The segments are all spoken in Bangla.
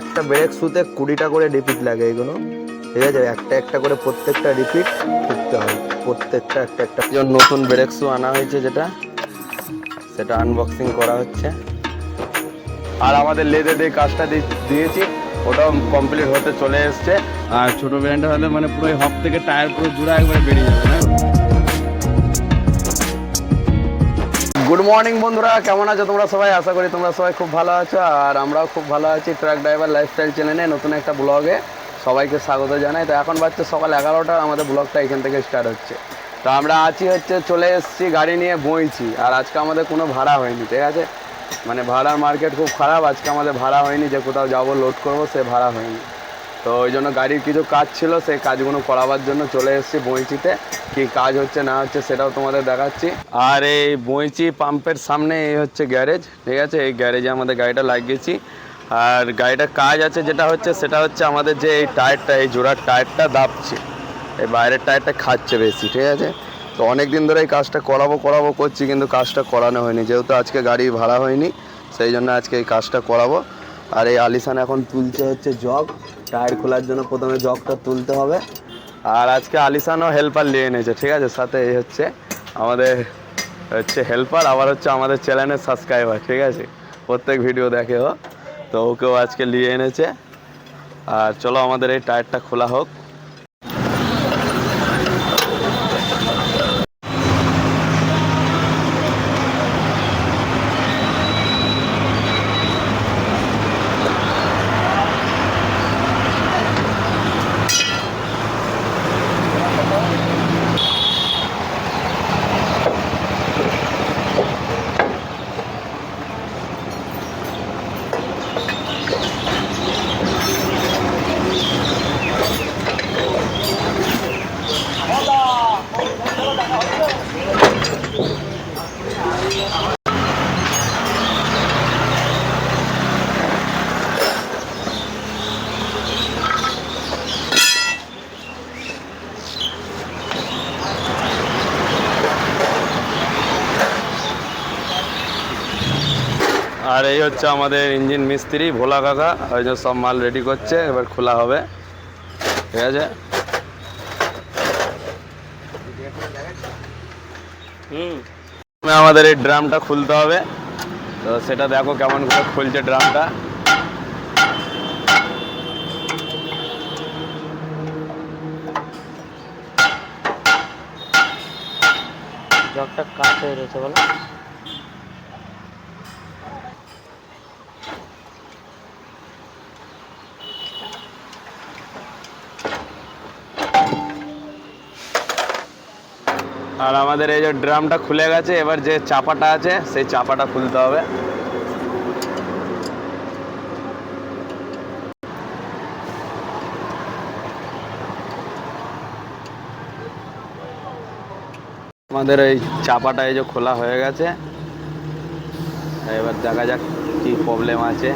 একটা ব্রেক শুতে কুড়িটা করে রিপিট লাগে এগুলো। ঠিক আছে? একটা একটা করে প্রত্যেকটা রিপিট করতে হয়। প্রত্যেকটা একটা একটা নতুন ব্রেক শু আনা হয়েছে যেটা, সেটা আনবক্সিং করা হচ্ছে। আর আমাদের লেদে দিয়ে কাজটা দিয়েছি, ওটাও কমপ্লিট হতে চলে এসছে। আর ছোটো ব্র্যান্ডটা হলে মানে পুরো হপ থেকে টায়ার পুরো জোড়া একবারে বেরিয়ে যাবে না? গুড মর্নিং বন্ধুরা। কেমন আছো তোমরা সবাই? আশা করি তোমরা সবাই খুব ভালো আছো। আর আমরাও খুব ভালো আছি ট্রাক ড্রাইভার লাইফস্টাইল চ্যানেলে নতুন একটা ব্লগে। সবাইকে স্বাগত জানাই। তো এখন বাচ্চা সকাল এগারোটা। আমাদের ব্লগটা এখান থেকে স্টার্ট হচ্ছে। তো আমরা আছি হচ্ছে, চলে এসেছি, গাড়ি নিয়ে বইছি। আর আজকে আমাদের কোনো ভাড়া হয়নি, ঠিক আছে? মানে ভাড়ার মার্কেট খুব খারাপ। আজকে আমাদের ভাড়া হয়নি যে কোথাও যাব লোড করব, সে ভাড়া হয়নি। তো ওই জন্য গাড়ির কিছু কাজ ছিল, সেই কাজগুলো করাবার জন্য চলে এসেছি বইচিতে কি কাজ হচ্ছে, না হচ্ছে সেটাও তোমাদের দেখাচ্ছি। আর এই বইচি পাম্পের সামনে, এই হচ্ছে গ্যারেজ, ঠিক আছে? এই গ্যারেজে আমাদের গাড়িটা লাগিয়েছি। আর গাড়িটার কাজ আছে, যেটা হচ্ছে, সেটা হচ্ছে আমাদের যে এই টায়ারটা, এই জোড়ার টায়ারটা দাবছে এই বাইরের টায়ারটা খাচ্ছে বেশি, ঠিক আছে? তো অনেক দিন ধরে এই কাজটা করাবো করাবো, করছি, কিন্তু কাজটা করানো হয়নি। যেহেতু আজকে গাড়ি ভাড়া হয়নি, সেই জন্য আজকে এই কাজটা করাবো। আর এই আলিসান এখন তুলছে হচ্ছে জগ। টায়ার খোলার জন্য প্রথমে জগটা তুলতে হবে। আর আজকে আলিসানও হেল্পার নিয়ে এনেছে ঠিক আছে? সাথে এই হচ্ছে আমাদের হচ্ছে হেল্পার আবার হচ্ছে আমাদের চ্যানেলের সাবস্ক্রাইবার ঠিক আছে? প্রত্যেক ভিডিও দেখে ও। তো ওকেও আজকে নিয়ে এনেছে। আর চলো আমাদের এই টায়ারটা খোলা হোক। আর এই হচ্ছে আমাদের ইঞ্জিন মিস্ত্রি, ভোলা কাকা। ওই যে সব মাল রেডি করছে, এবার খোলা হবে। ঠিক আছে? হুম। আমাদের এই ড্রামটা খুলতে হবে। তো সেটা দেখো কেমন করে খুলছে ড্রামটা। জগটা হয়ে রয়েছে বলো। আর আমাদের এই যে ড্রামটা খুলে গেছে, এবার যে চাপাটা আছে, সেই চাপাটা খুলতে হবে। আমাদের এই চাপাটা এই যে খোলা হয়ে গেছে। এবার দেখা যাক কি প্রবলেম আছে।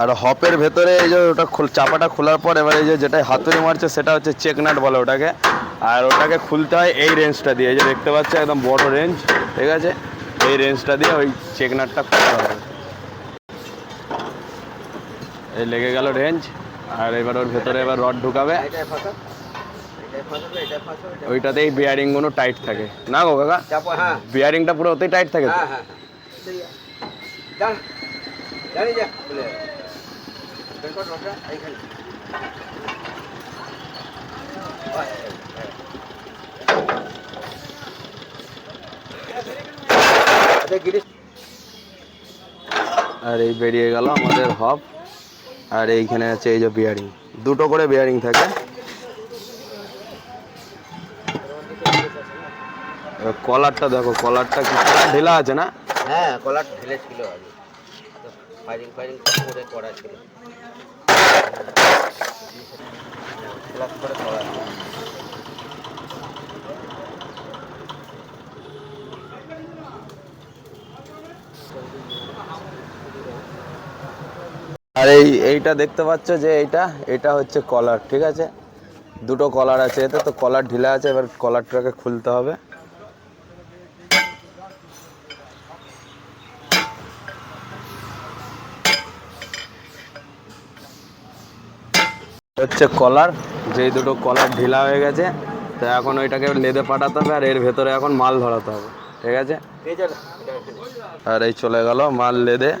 আর হপের ভেতরে এই যে ওটা চাপাটা খোলার পর এবার এই যে যেটা হাতুড়ি মারছে সেটা হচ্ছে চেকনাট বলে ওটাকে। আর ওটাকে খুলতে হয় এই রেঞ্জটা দিয়ে। এই যে দেখতে পাচ্ছ একদম বড় রেঞ্জ ঠিক আছে? এই রেঞ্জটা দিয়ে ওই চেক নাটটা খুলতে হবে। এই লেগে গেল রেঞ্জ আর এবার ওর ভেতরে এবার রড ঢুকাবে। ওইটাতেই বিয়ারিংগুলো টাইট থাকে। না গো কাকা? হ্যাঁ। বিয়ারিংটা পুরো ওতেই টাইট থাকে তো? আর এই বেরিয়ে গেল আমাদের হব। আর এইখানে আছে এই যে বিয়ারিং দুটো করে বিয়ারিং থাকে। কলারটা দেখো কলারটা কি ঢিলা আছে না? হ্যাঁ কলার ঢেলে ছিল আগে। ফায়ারিং ফায়ারিং করে করা ছিল। করে করা। আর এই, এইটা দেখতে পাচ্ছ যে এইটা, এটা হচ্ছে কলার ঠিক আছে? দুটো কলার আছে এতে, তো কলার ঢিলা আছে, এবার কলারটাকে খুলতে হবে। হচ্ছে কলার যেই দুটো কলার ঢিলা হয়ে গেছে তো এখন ওইটাকে লেদে পাঠাতে হবে আর এর ভেতরে এখন মাল ধরাতে হবে ঠিক আছে? আর এই চলে গেল মাল লেদে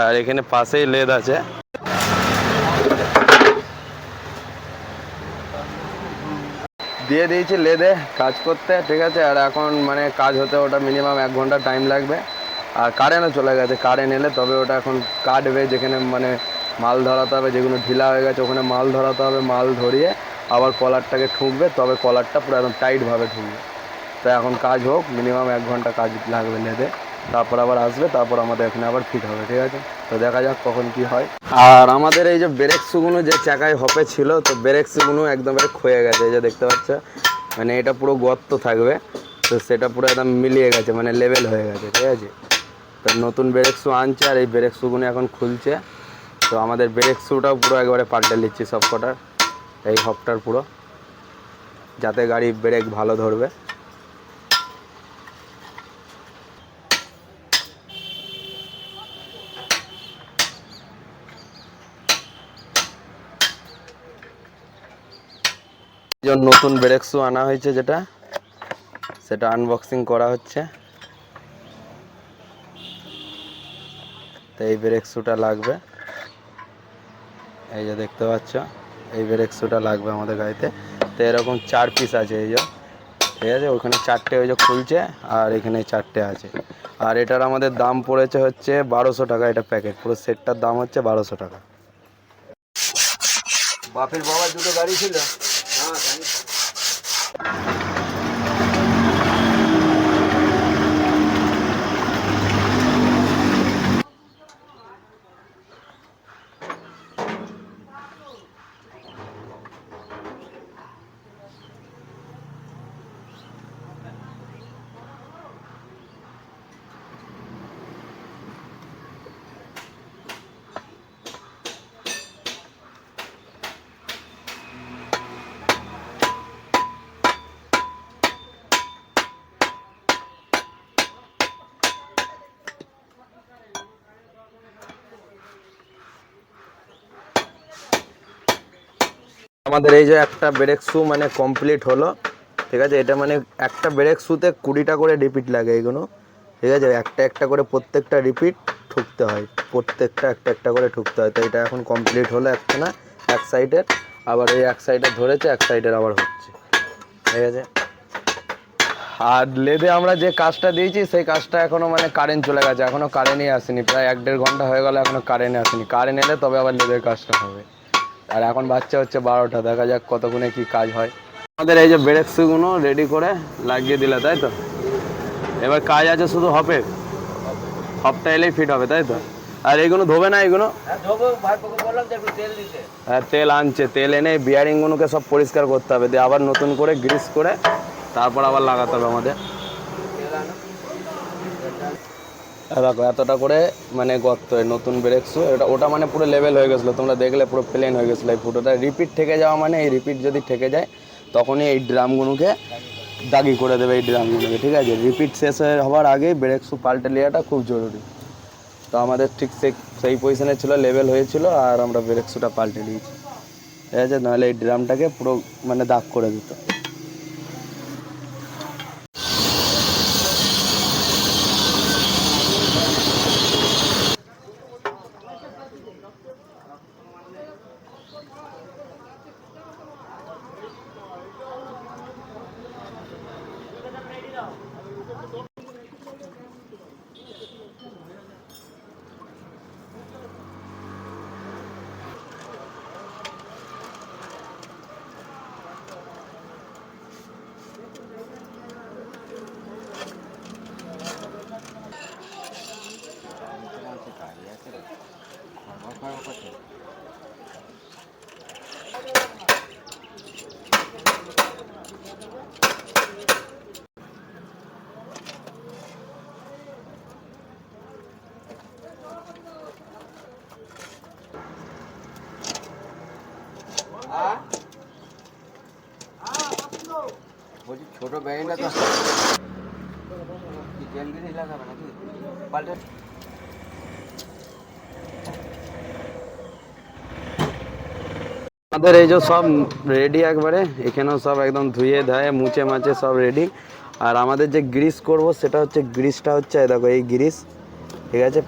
আর এখানে পাশেই লেদ আছে। দিয়ে দিয়েছি লেদে কাজ করতে ঠিক আছে? আর এখন মানে কাজ হতে ওটা মিনিমাম এক ঘণ্টা টাইম লাগবে। আর কারেন্টও চলে গেছে কারেন্ট এলে তবে ওটা এখন কাটবে যেখানে মানে মাল ধরাতে হবে, যেগুলো ঢিলা হয়ে গেছে ওখানে মাল ধরাতে হবে, মাল ধরিয়ে আবার কলারটাকে ঠুকবে, তবে কলারটা পুরো একদম টাইটভাবে ঠুকবে। তো এখন কাজ হোক মিনিমাম এক ঘণ্টা কাজ লাগবে লেদে, তারপর আবার আসবে, তারপর আমাদের এখানে আবার ফিট হবে, ঠিক আছে? তো দেখা যাক কখন কি হয়। আর আমাদের এই যে ব্রেক শুগুনো যে চাকায় হপে ছিল, তো ব্রেক শুগুনো একদম ক্ষয়ে গেছে, এই যে দেখতে পাচ্ছ? মানে এটা পুরো গর্ত থাকবে, তো সেটা পুরো একদম মিলিয়ে গেছে মানে লেভেল হয়ে গেছে, ঠিক আছে? তো নতুন ব্রেক শু আনছে, আর এই ব্রেক শুগুনো এখন খুলছে। তো আমাদের ব্রেক শুটাও পুরো একবারে পাল্টে নিচ্ছি সব কটার। এই হপটার পুরো। যাতে গাড়ি ব্রেক ভালো ধরবে। নতুন ব্রেক শু আনা হয়েছে যেটা। সেটা আনবক্সিং করা হচ্ছে। তো এই ব্রেক শুটা লাগবে। এই যে দেখতে পাচ্ছ, এই ব্রেক শুটা লাগবে আমাদের গাড়িতে। তো এরকম চার পিস আছে এই যে। ঠিক আছে, ওখানে চারটে ওই যে খুলছে আর এখানে চারটে আছে। আর এটার আমাদের দাম পড়েছে হচ্ছে বারোশো টাকা এটা প্যাকেট পুরো সেটটার দাম হচ্ছে বারোশো টাকা। বাপের বাবার দুটো গাড়ি ছিল? আমাদের এই যে একটা ব্রেক শু মানে কমপ্লিট হলো, ঠিক আছে? এটা মানে একটা ব্রেক শুতে কুড়িটা করে রিপিট লাগে এইগুলো ঠিক আছে? একটা একটা করে প্রত্যেকটা রিপিট ঠুকতে হয়, প্রত্যেকটা একটা একটা করে ঠুকতে হয়। তো এটা এখন কমপ্লিট হলো একটা না এক সাইডের আবার ওই এক সাইডে ধরেছে, এক সাইডের আবার হচ্ছে, ঠিক আছে? আর লেদে আমরা যে কাজটা দিয়েছি, সেই কাজটা এখনও মানে কারেন্ট চলে গেছে, এখনও কারেন্টই আসেনি। প্রায় এক দেড় ঘণ্টা হয়ে গেল, এখনও কারেন্ট আসেনি। কারেন্ট এলে তবে আবার লেদের কাজটা হবে। আর এখন বাচ্চা হচ্ছে বারোটা দেখা যাক কতক্ষণে কি কাজ হয়। আমাদের এই যে ব্রেক শুগুলো রেডি করে লাগিয়ে দিলে তাই তো? এবার কাজ আছে শুধু হপের হপটা এলেই ফিট হবে তাই তো? আর এইগুলো ধোবে না এগুলো? হ্যাঁ হ্যাঁ তেল আনছে তেল এনে বিয়ারিংগুলোকে সব পরিষ্কার করতে হবে দিয়ে আবার নতুন করে গ্রিস করে তারপর আবার লাগাতে হবে আমাদের তেল আনো আর দেখো, এতটা করে মানে গর্ত নতুন ব্রেক শু এটা ওটা মানে পুরো লেভেল হয়ে গেছিল, তোমরা দেখলে পুরো প্লেন হয়ে গেছিল এই ফুটোটা রিপিট থেকে যাওয়া মানে এই রিপিট যদি থেকে যায়, তখনই এই ড্রামগুলোকে দাগি করে দেবে, এই ড্রামগুলোকে, ঠিক আছে? রিপিট শেষ হয়ে হওয়ার আগেই ব্রেক শু পাল্টে নেওয়াটা খুব জরুরি। তো আমাদের ঠিক সেই সেই পজিশনে ছিল লেভেল হয়েছিল, আর আমরা ব্রেক শুটা পাল্টে নিয়েছি ঠিক আছে? নাহলে এই ড্রামটাকে পুরো মানে দাগ করে দিত। বলছি তো তেল গিরি লাগাবে নাকি? পাল্টে আমাদের এই যে সব রেডি একবারে এখানেও সব একদম ধুয়ে ধায়ে মুছে মাছে সব রেডি আর আমাদের যে গ্রিস করব সেটা হচ্ছে গ্রিসটা হচ্ছে দেখো এই গ্রিস ঠিক আছে?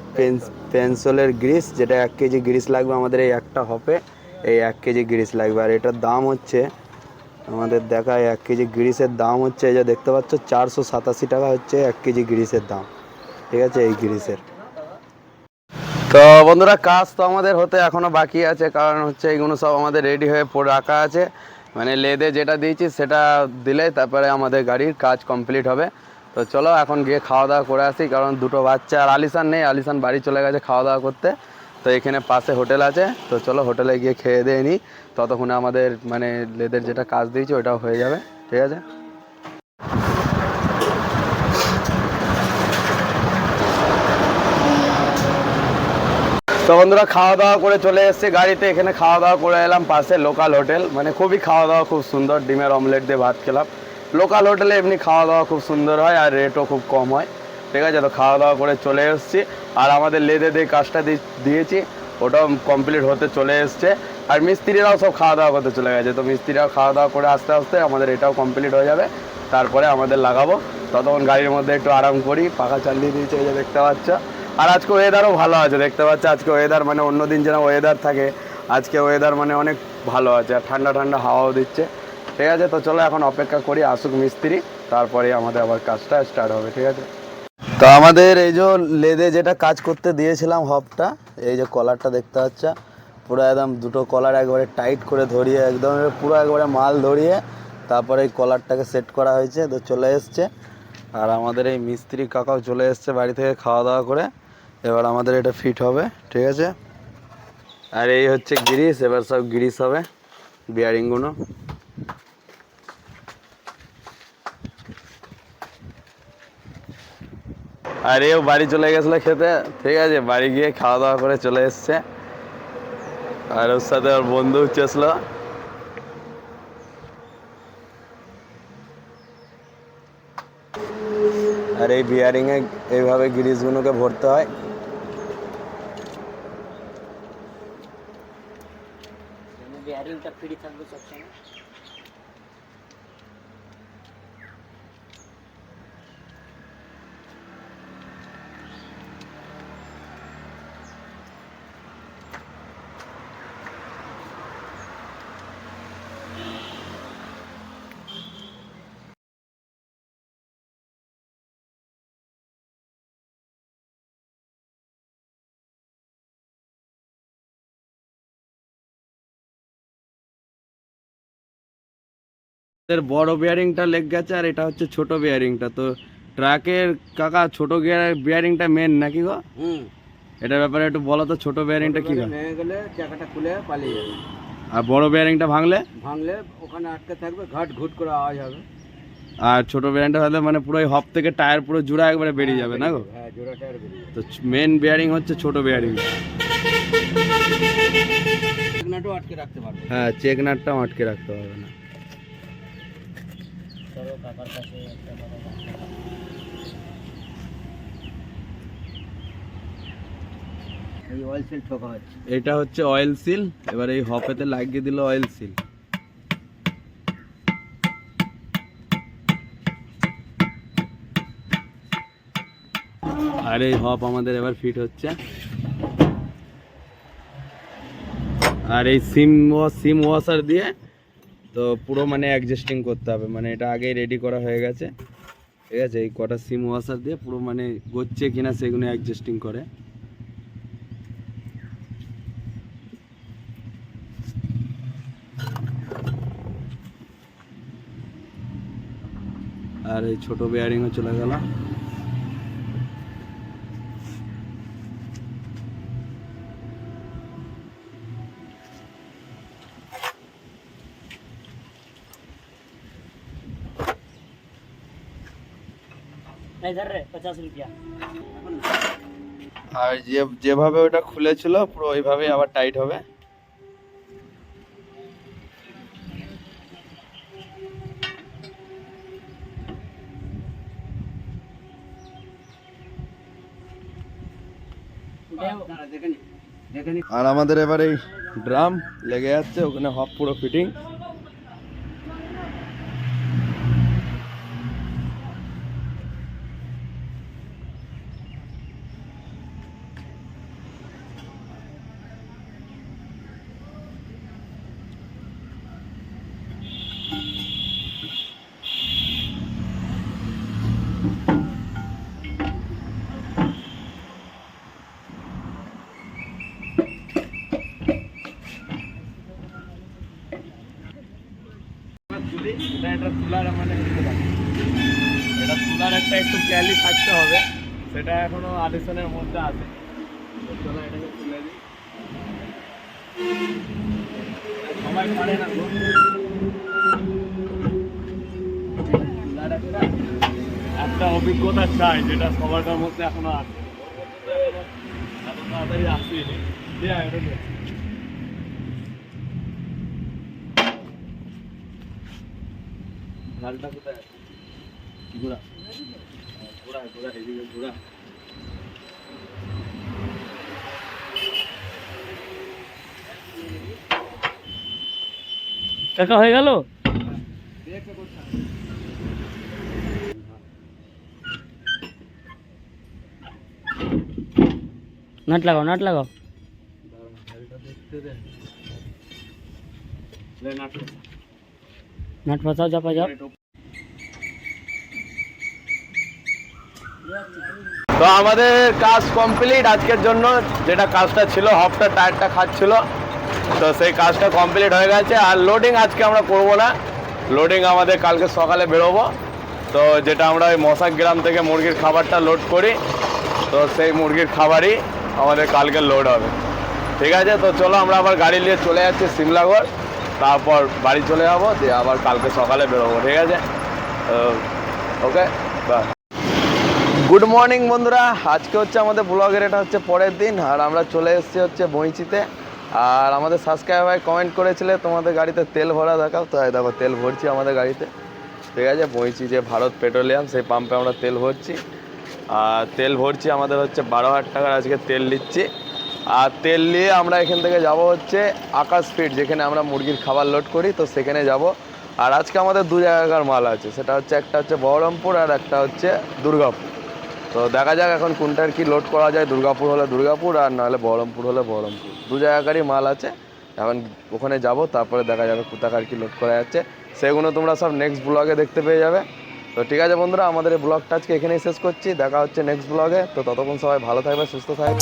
পেন্সিলের গ্রিস যেটা এক কেজি গ্রিস লাগবে আমাদের এই একটা হপে এই এক কেজি গ্রিস লাগবে। আর এটার দাম হচ্ছে আমাদের দেখায় এক কেজি গ্রিসের দাম হচ্ছে, এই যে দেখতে পাচ্ছ, চারশো সাতাশি টাকা হচ্ছে এক কেজি গ্রিসের দাম। ঠিক আছে, এই গ্রিসের। তো বন্ধুরা, কাজ তো আমাদের হতে এখনও বাকি আছে, কারণ হচ্ছে এইগুলো সব আমাদের রেডি হয়ে পড়ে রাখা আছে। মানে লেদে যেটা দিয়েছি, সেটা দিলে তারপরে আমাদের গাড়ির কাজ কমপ্লিট হবে। তো চলো, এখন গিয়ে খাওয়া দাওয়া করে আসি, কারণ দুটো বাচ্চা আর আলিসান নেই আলিসান বাড়ি চলে গেছে খাওয়া দাওয়া করতে। তো এখানে পাশে হোটেল আছে। তো চলো হোটেলে গিয়ে খেয়ে দিয়ে নিই ততক্ষণে আমাদের মানে লেদের যেটা কাজ দিয়েছি, ওটাও হয়ে যাবে। ঠিক আছে? তো বন্ধুরা খাওয়া দাওয়া করে চলে এসেছি গাড়িতে। এখানে খাওয়া দাওয়া করে এলাম পাশে লোকাল হোটেল। মানে খুবই খাওয়া দাওয়া খুব সুন্দর। ডিমের অমলেট দিয়ে ভাত খেলাম। লোকাল হোটেলে এমনি খাওয়া দাওয়া খুব সুন্দর হয় আর রেটও খুব কম হয়। ঠিক আছে, তো খাওয়া দাওয়া করে চলে এসেছি। আর আমাদের লেদে দিয়ে কাজটা দিয়েছি, ওটাও কমপ্লিট হতে চলে এসছে। আর মিস্ত্রিরাও সব খাওয়া দাওয়া করতে চলে গেছে। তো মিস্ত্রিরাও খাওয়া দাওয়া করে আস্তে আস্তে আমাদের এটাও কমপ্লিট হয়ে যাবে। তারপরে আমাদের লাগাবো। ততক্ষণ গাড়ির মধ্যে একটু আরাম করি। পাখা চালিয়ে দিয়েছে, এই যে দেখতে পাচ্ছ। আর আজকে ওয়েদারও ভালো আছে, দেখতে পাচ্ছ? আজকে ওয়েদার মানে অন্য দিন যেন ওয়েদার থাকে, আজকে ওয়েদার মানে অনেক ভালো আছে। আর ঠান্ডা ঠান্ডা হাওয়াও দিচ্ছে। ঠিক আছে, তো চলো এখন অপেক্ষা করি আসুক মিস্ত্রি। তারপরে আমাদের আবার কাজটা স্টার্ট হবে, ঠিক আছে? তো আমাদের এই যে লেদে যেটা কাজ করতে দিয়েছিলাম হপটা, এই যে কলারটা দেখতে পাচ্ছ, পুরো একদম দুটো কলার একবারে টাইট করে ধরিয়ে একদম পুরো একবারে মাল ধরিয়ে তারপরে এই কলারটাকে সেট করা হয়েছে, তো চলে এসছে। আর আমাদের এই মিস্ত্রি কাকাও চলে এসছে বাড়ি থেকে খাওয়া দাওয়া করে, এবার আমাদের এটা ফিট হবে, ঠিক আছে? আর এই হচ্ছে গ্রিস, এবার সব গ্রিস হবে বিয়ারিংগুলো আর এও বাড়ি চলে গেছিল খেতে। ঠিক আছে, বাড়ি গিয়ে খাওয়া দাওয়া করে চলে এসছে। আর ওর সাথে ওর বন্ধু চেয়েছিল আর এই বিয়ারিংয়ে এইভাবে গ্রিসগুলোকে ভরতে হয়। বিয়ারিংটা ফ্রি থাকবে সবসময়। এর বড় বিয়ারিংটা লেগ গেছে আর এটা হচ্ছে ছোট বিয়ারিংটা তো ট্রাকের কাকা ছোট বিয়ারিংটা মেন নাকি গো? হুম। এটার ব্যাপারে একটু বলো তো ছোট বিয়ারিংটা কি হয় ভেঙে গেলে চাকাটা খুলে পালিয়ে যাবে। আর বড় বিয়ারিংটা ভাঙলে? ভাঙলে ওখানে আটকে থাকবে ঘাট ঘুট করে আওয়াজ হবে। আর ছোট বিয়ারিংটা হলে মানে পুরো হপ থেকে টায়ার পুরো জোড়া একবারে বেরিয়ে যাবে না গো? হ্যাঁ জোড়া টায়ার বেরিয়ে তো মেন বিয়ারিং হচ্ছে ছোট বিয়ারিং সিগনালটাও আটকে রাখতে পারবে। হ্যাঁ চেক নাটটাও আটকে রাখতে পারবে না। চলো কাকার কাছে একটা কথা এই অয়েল সিল ঠোকা হচ্ছে। এটা হচ্ছে অয়েল সিল এবার এই হপেতে লাগিয়ে দিল অয়েল সিল আর এই হপ আমাদের এবার ফিট হচ্ছে। আর এই সিম সিম ওয়াশার দিয়ে তো পুরো মানে অ্যাডজাস্টিং করতে হবে। মানে এটা আগেই রেডি করা হয়ে গেছে। ঠিক আছে? এই কটা সিম ওয়াশার দিয়ে পুরো মানে গচ্ছে কিনা সেগুলো অ্যাডজাস্টিং করে। আর এই ছোটো বেয়ারিংও চলে গেল। আর যে যেভাবে ওটা খুলেছিল পুরো ওইভাবেই আবার টাইট হবে। আর আমাদের এবার এই ড্রাম লেগে যাচ্ছে ওখানে হপ পুরো ফিটিং তুলি এটা এটা তুলার মানে এটা তুলার একটা একটু ক্যালি থাকতে হবে, সেটা এখনও আলিসনের মধ্যে আছে। সবাই পারে না একটা অভিজ্ঞতা চাই যেটা সবার মধ্যে এখনও আছে। এত তাড়াতাড়ি আসেনি। দিয়ে। ঢালটা কোথায় আছে? ঘোড়া। ঘোড়া ঘোড়া এদিকে ঘোড়া। কাকা হয়ে গেল? নাট লাগাও নাট লাগাও। লে। নাট ফাঁসাও চাপা যাও তো আমাদের কাজ কমপ্লিট আজকের জন্য। যেটা কাজটা ছিল, হপটা, টায়ারটা খাচ্ছিল। তো সেই কাজটা কমপ্লিট হয়ে গেছে। আর লোডিং আজকে আমরা করব না। লোডিং আমাদের কালকে সকালে বেরোবো। তো যেটা আমরা ওই মশাক গ্রাম থেকে মুরগির খাবারটা লোড করি, তো সেই মুরগির খাবারই আমাদের কালকে লোড হবে। ঠিক আছে? তো চলো আমরা আবার গাড়ি নিয়ে চলে যাচ্ছি সিমলাগড় তারপর বাড়ি চলে যাব, দিয়ে আবার কালকে সকালে বেরোবো, ঠিক আছে? ওকে বাই গুড মর্নিং বন্ধুরা। আজকে হচ্ছে আমাদের ব্লগের এটা হচ্ছে পরের দিন, আর আমরা চলে এসেছি হচ্ছে বইচিতে। আর আমাদের সাবস্ক্রাইব ভাই কমেন্ট করেছিলে, তোমাদের গাড়িতে তেল ভরা দেখাও। তো দেখো, তেল ভরছি আমাদের গাড়িতে। ঠিক আছে, বইচি যে ভারত পেট্রোলিয়াম, সেই পাম্পে আমরা তেল ভরছি। আর তেল ভরছি আমাদের হচ্ছে বারো হাজার টাকার আজকে তেল নিচ্ছি। আর তেল নিয়ে আমরা এখান থেকে যাব হচ্ছে আকাশ ফিট, যেখানে আমরা মুরগির খাবার লোড করি, তো সেখানে যাব। আর আজকে আমাদের দু জায়গাকার মাল আছে, সেটা হচ্ছে একটা হচ্ছে বহরমপুর আর একটা হচ্ছে দুর্গাপুর। তো দেখা যাক এখন কোনটার কি লোড করা যায়, দুর্গাপুর হলে দুর্গাপুর আর নাহলে বহরমপুর হলে বহরমপুর। দু জায়গাকারই মাল আছে, এখন ওখানে যাব, তারপরে দেখা যাবে কোথাকার কি লোড করা যাচ্ছে। সেগুলো তোমরা সব নেক্সট ব্লগে দেখতে পেয়ে যাবে। তো ঠিক আছে বন্ধুরা, আমাদের এই ব্লগটা আজকে এখানেই শেষ করছি, দেখা হচ্ছে নেক্সট ব্লগে তো ততক্ষণ সবাই ভালো থাকবে, সুস্থ থাকবে।